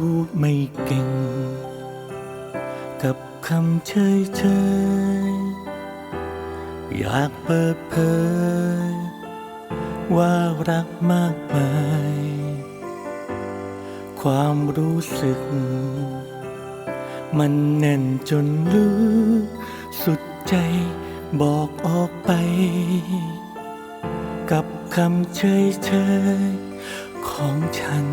พูดไม่เก่ง กับคำเฉยเฉยๆอยากเปิดเผย ว่ารักมากมาย ความรู้สึก มันแน่นจนลึกสุดใจบอกออกไป กับคำเฉยเฉยๆของฉัน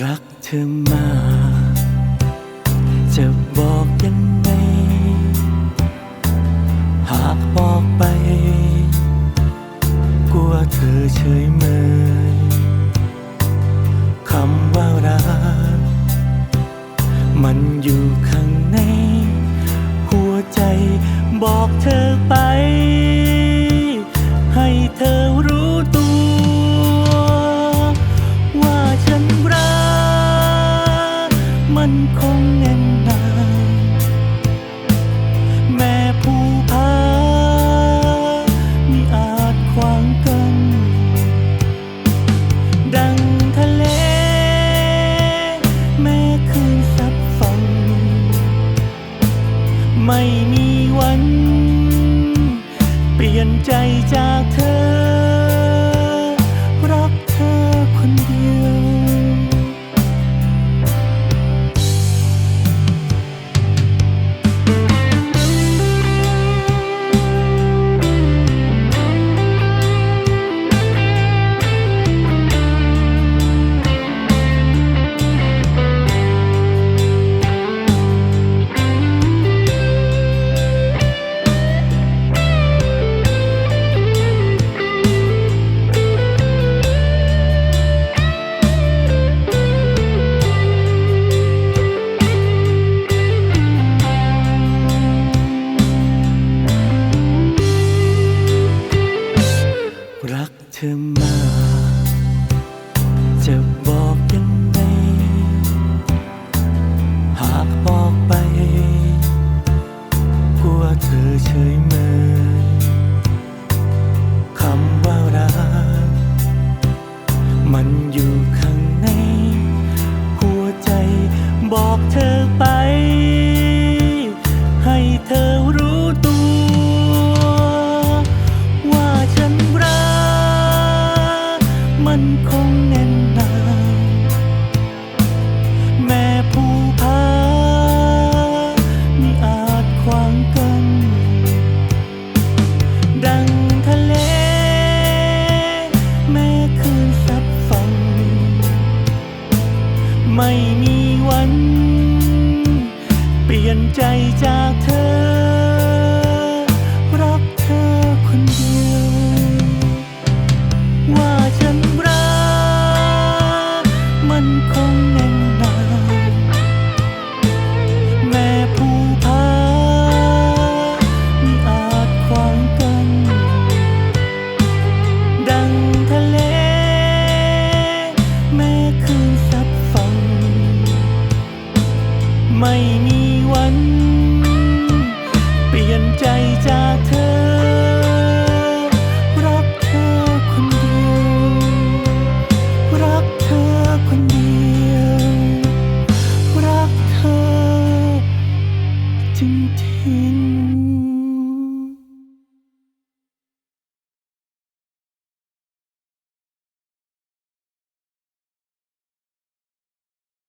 รักเธอมา จะบอกยังไง หากบอกไป กลัวเธอเฉยเมยคำว่ารัก มันอยู่ข้างใน หัวใจบอกเธอไป ใจจากเธอ รักเธอคนเดียว ใจจากเธอ รักเธอคนเดียว ว่าฉันรัก มันคงแน่นหนาแม่ผู้พามีอาจขวางกัน ดังทะเล แม่คืนซัดฟัง ไม่มี น เปลี่ยนใจจากเธอ